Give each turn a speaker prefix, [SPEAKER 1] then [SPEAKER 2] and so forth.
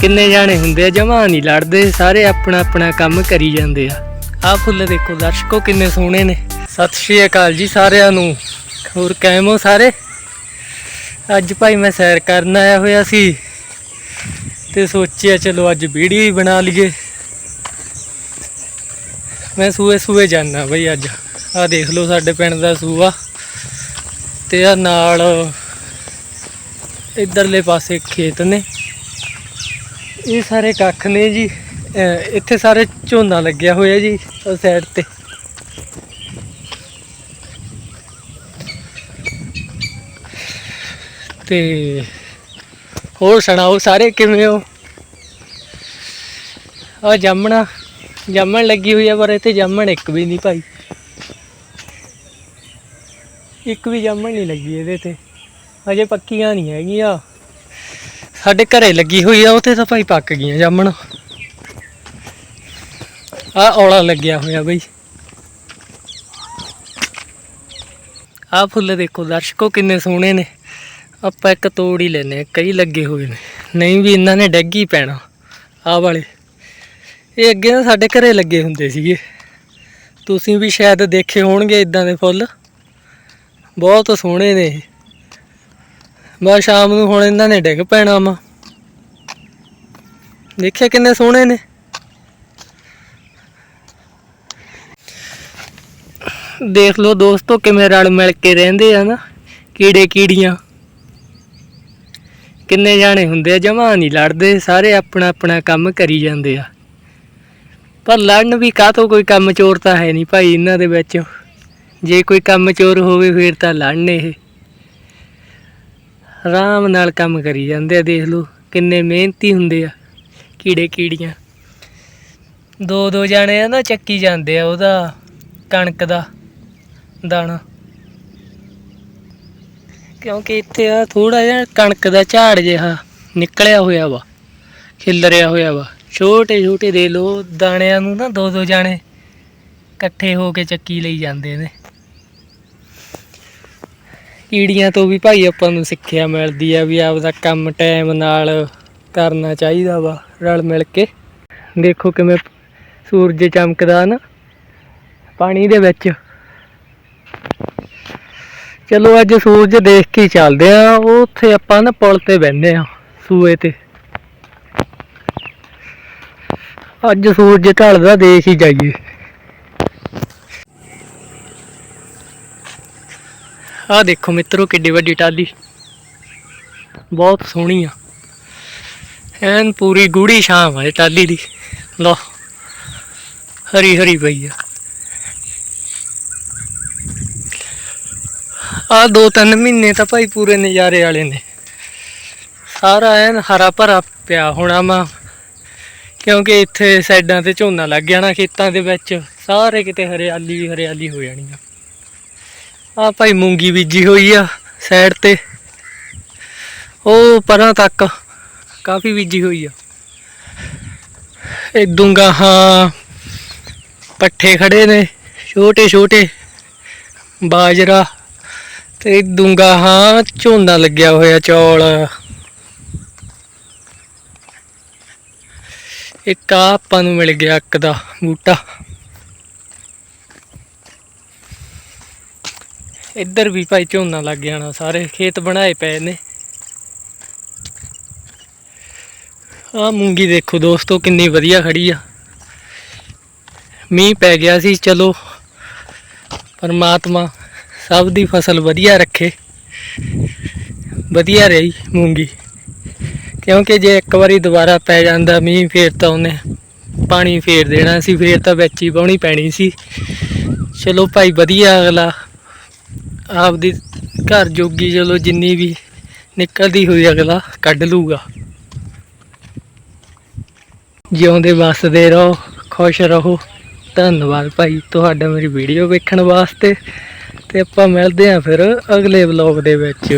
[SPEAKER 1] ਕਿੰਨੇ ਜਾਣੇ ਹੁੰਦੇ ਆ, ਜਮਾ ਨਹੀਂ ਲੜਦੇ, ਸਾਰੇ ਆਪਣਾ ਆਪਣਾ ਕੰਮ ਕਰੀ ਜਾਂਦੇ ਆ। ਆਹ ਫੁੱਲ ਦੇਖੋ, ਦਰਸ਼ਕੋ ਕਿੰਨੇ ਸੋਹਣੇ ਨੇ। ਸਤਿ ਸ਼੍ਰੀ ਅਕਾਲ ਜੀ ਸਾਰਿਆਂ ਨੂੰ। ਹੋਰ ਕਾਇਮ ਹੋ ਸਾਰੇ? ਅੱਜ ਭਾਈ ਮੈਂ ਸੈਰ ਕਰਨ ਆਇਆ ਹੋਇਆ ਸੀ ਤੇ ਸੋਚਿਆ ਚਲੋ ਅੱਜ ਵੀਡੀਓ ਹੀ ਬਣਾ ਲਈਏ। ਮੈਂ ਸੂਏ ਸੂਏ ਜਾਣਾ ਬਈ ਅੱਜ। ਆਹ ਦੇਖ ਲਓ ਸਾਡੇ ਪਿੰਡ ਦਾ ਸੂਆ ਤੇ ਆ ਨਾਲ ਇਧਰਲੇ ਪਾਸੇ ਖੇਤ ਨੇ। ਇਹ ਸਾਰੇ ਕੱਖ ਨੇ ਜੀ। ਇੱਥੇ ਸਾਰੇ ਝੋਨਾ ਲੱਗਿਆ ਹੋਇਆ ਜੀ ਉਹ ਸਾਈਡ ਤੇ। ਤੇ ਹੋਰ ਸੁਣਾਓ ਸਾਰੇ ਕਿਵੇਂ ਹੋ? ਆ ਜਾਮਣਾ, ਜਾਮਣ ਲੱਗੀ ਹੋਈ ਆ, ਪਰ ਇੱਥੇ ਜਾਮਣ ਇੱਕ ਵੀ ਨਹੀਂ ਭਾਈ। ਇੱਕ ਵੀ ਜਾਮਣ ਨਹੀਂ ਲੱਗੀ ਇਹਦੇ ਤੇ। ਅਜੇ ਪੱਕੀਆਂ ਨਹੀਂ ਹੈਗੀਆਂ। ਸਾਡੇ ਘਰੇ ਲੱਗੀ ਹੋਈ ਆ ਉੱਥੇ ਤਾਂ ਭਾਈ ਪੱਕ ਗਈਆਂ ਜਾਮਣ। ਆ ਔਲਾ ਲੱਗਿਆ ਹੋਇਆ ਬਈ। ਆ ਫੁੱਲ ਦੇਖੋ ਦਰਸ਼ਕੋ ਕਿੰਨੇ ਸੋਹਣੇ ਨੇ। ਆਪਾਂ ਇੱਕ ਤੋੜ ਹੀ ਲੈਨੇ ਆ, ਕਈ ਲੱਗੇ ਹੋਏ ਨੇ। ਨਹੀਂ ਵੀ ਇਹਨਾਂ ਨੇ ਡੱਗੀ ਪੈਣਾ ਆਹ ਵਾਲੇ। ਇਹ ਅੱਗੇ ਨਾ ਸਾਡੇ ਘਰੇ ਲੱਗੇ ਹੁੰਦੇ ਸੀਗੇ। ਤੁਸੀਂ ਵੀ ਸ਼ਾਇਦ ਦੇਖੇ ਹੋਣਗੇ ਇਦਾਂ ਦੇ ਫੁੱਲ। ਬਹੁਤ ਸੋਹਣੇ ਨੇ ਇਹ। ਬਸ ਸ਼ਾਮ ਨੂੰ ਹੁਣ ਇਹਨਾਂ ਨੇ ਡਿੱਗ ਪੈਣਾ ਵਾ। ਦੇਖਿਆ ਕਿੰਨੇ ਸੋਹਣੇ ਨੇ। ਦੇਖ ਲਓ ਦੋਸਤੋ ਕਿਵੇਂ ਰਲ ਮਿਲ ਕੇ ਰਹਿੰਦੇ ਆ ਨਾ, ਕੀੜੇ ਕੀੜੀਆਂ। ਕਿੰਨੇ ਜਾਣੇ ਹੁੰਦੇ ਆ, ਜਮਾ ਨਹੀਂ ਲੜਦੇ, ਸਾਰੇ ਆਪਣਾ ਆਪਣਾ ਕੰਮ ਕਰੀ ਜਾਂਦੇ ਆ। ਪਰ ਲੜਨ ਵੀ ਕਾਹਤੋਂ ਕੋਈ ਕੰਮ ਚੋਰ ਤਾਂ ਹੈ ਨਹੀਂ ਭਾਈ ਇਹਨਾਂ ਦੇ ਵਿੱਚ। ਜੇ ਕੋਈ ਕੰਮ ਚੋਰ ਹੋਵੇ, ਫਿਰ ਤਾਂ ਲੜਨ ਇਹ। ਆਰਾਮ ਨਾਲ ਕੰਮ ਕਰੀ ਜਾਂਦੇ ਆ, ਦੇਖ ਲਓ ਕਿੰਨੇ ਮਿਹਨਤੀ ਹੁੰਦੇ ਆ, ਕੀੜੇ ਕੀੜੀਆਂ। ਦੋ ਦੋ ਜਾਣੇ ਆ ਨਾ ਚੱਕੀ ਜਾਂਦੇ ਆ ਉਹਦਾ, ਕਣਕ ਦਾ ਦਾਣਾ। ਕਿਉਂਕਿ ਇੱਥੇ ਆ ਥੋੜਾ ਜਿਹਾ ਕਣਕ ਦਾ ਝਾੜ ਜਿਹਾ ਨਿਕਲਿਆ ਹੋਇਆ ਵਾ, ਖਿਲਰਿਆ ਹੋਇਆ ਵਾ। ਛੋਟੇ ਛੋਟੇ ਦੇ ਲੋ ਦਾਣਿਆਂ ਨੂੰ ਨਾ ਦੋ ਦੋ ਜਾਣੇ ਇਕੱਠੇ ਹੋ ਕੇ ਚੱਕੀ ਲਈ ਜਾਂਦੇ ਨੇ। ਕੀੜੀਆਂ ਤੋਂ ਵੀ ਭਾਈ ਆਪਾਂ ਨੂੰ ਸਿੱਖਿਆ ਮਿਲਦੀ ਆ ਵੀ ਆਪਦਾ ਕੰਮ ਟਾਈਮ ਨਾਲ ਕਰਨਾ ਚਾਹੀਦਾ ਵਾ, ਰਲ ਮਿਲ ਕੇ। ਦੇਖੋ ਕਿਵੇਂ ਸੂਰਜ ਚਮਕਦਾ ਨਾ, ਪਾਣੀ ਦੇ ਵਿੱਚ। ਚਲੋ ਅੱਜ ਸੂਰਜ ਦੇਖ ਕੇ ਚੱਲਦੇ ਆ ਉਹ ਉੱਥੇ ਆਪਾਂ ਨਾ ਪੁਲ ਤੇ ਬਹਿੰਦੇ ਆ, ਸੂਏ ਤੇ। ਅੱਜ ਸੂਰਜ ਢਲਦਾ, ਦੇਖ ਹੀ ਜਾਈਏ। ਆਹ ਦੇਖੋ ਮਿੱਤਰੋ ਕਿੱਡੀ ਵੱਡੀ ਟਾਲੀ ਬਹੁਤ ਸੋਹਣੀ ਆ। ਐਨ ਪੂਰੀ ਗੂੜੀ ਸ਼ਾਮ ਆ ਇਹ ਟਾਲੀ ਦੀ। ਲੋ ਹਰੀ ਹਰੀ ਪਈ ਆ। ਆ ਦੋ ਤਿੰਨ ਮਹੀਨੇ ਤਾਂ ਭਾਈ ਪੂਰੇ ਨਜ਼ਾਰੇ ਵਾਲੇ ਨੇ। ਸਾਰਾ ਐਨ ਹਰਾ ਭਰਾ ਪਿਆ ਹੋਣਾ ਵਾ। ਕਿਉਂਕਿ ਇੱਥੇ ਸਾਈਡਾਂ ਤੇ ਝੋਨਾ ਲੱਗ ਜਾਣਾ ਖੇਤਾਂ ਦੇ ਵਿੱਚ। ਸਾਰੇ ਕਿਤੇ ਹਰਿਆਲੀ ਹੀ ਹਰਿਆਲੀ ਹੋ ਜਾਣੀ ਆ। ਆ ਭਾਈ ਮੂੰਗੀ ਬੀਜੀ ਹੋਈ ਆ ਸਾਈਡ ਤੇ। ਉਹ ਪਰਾਂ ਤੱਕ ਕਾਫੀ ਬੀਜੀ ਹੋਈ ਆ। ਇਦੋਂ ਗਾਹਾਂ ਪੱਠੇ ਖੜੇ ਨੇ, ਛੋਟੇ ਛੋਟੇ ਬਾਜਰਾ ਤੇ ਇਦੋਂ ਗਾਹਾਂ ਝੋਨਾ ਲੱਗਿਆ ਹੋਇਆ ਚੌਲ। ਇੱਕ ਆ ਆਪਾਂ ਨੂੰ ਮਿਲ ਗਿਆ ਇੱਕ ਦਾ ਬੂਟਾ। ਇੱਧਰ ਵੀ ਭਾਈ ਝੋਨਾ ਲੱਗ ਜਾਣਾ ਸਾਰੇ ਖੇਤ ਬਣਾਏ ਪਏ ਨੇ। ਆ ਮੂੰਗੀ ਦੇਖੋ ਦੋਸਤੋ, ਕਿੰਨੀ ਵਧੀਆ ਖੜੀ ਆ। ਮੀਂਹ ਪੈ ਗਿਆ ਸੀ, ਚਲੋ, ਪਰਮਾਤਮਾ ਸਭ ਦੀ ਫਸਲ ਵਧੀਆ ਰੱਖੇ। ਵਧੀਆ ਰਹੀ ਮੂੰਗੀ। ਕਿਉਂਕਿ ਜੇ ਇੱਕ ਵਾਰੀ ਦੁਬਾਰਾ ਪੈ ਜਾਂਦਾ ਮੀਂਹ, ਫੇਰ ਤਾਂ ਉਹਨੇ ਪਾਣੀ ਫੇਰ ਦੇਣਾ ਸੀ, ਫੇਰ ਤਾਂ ਵਿੱਚ ਹੀ ਪਾਉਣੀ ਪੈਣੀ ਸੀ। ਚਲੋ ਭਾਈ ਵਧੀਆ ਅਗਲਾ ਆਪਦੀ ਘਰ ਜੋਗੀ ਚਲੋ ਜਿੰਨੀ ਵੀ ਨਿਕਲਦੀ ਹੋਈ ਅਗਲਾ ਕੱਢ ਲੂਗਾ। ਜਿਉਂਦੇ ਵਸਦੇ ਰਹੋ, ਖੁਸ਼ ਰਹੋ। ਧੰਨਵਾਦ ਭਾਈ, ਤੁਹਾਡਾ ਮੇਰੀ ਵੀਡੀਓ ਵੇਖਣ ਵਾਸਤੇ। ਤੇ ਆਪਾਂ ਮਿਲਦੇ ਆਂ ਫਿਰ ਅਗਲੇ ਵਲੌਗ ਦੇ ਵਿੱਚ।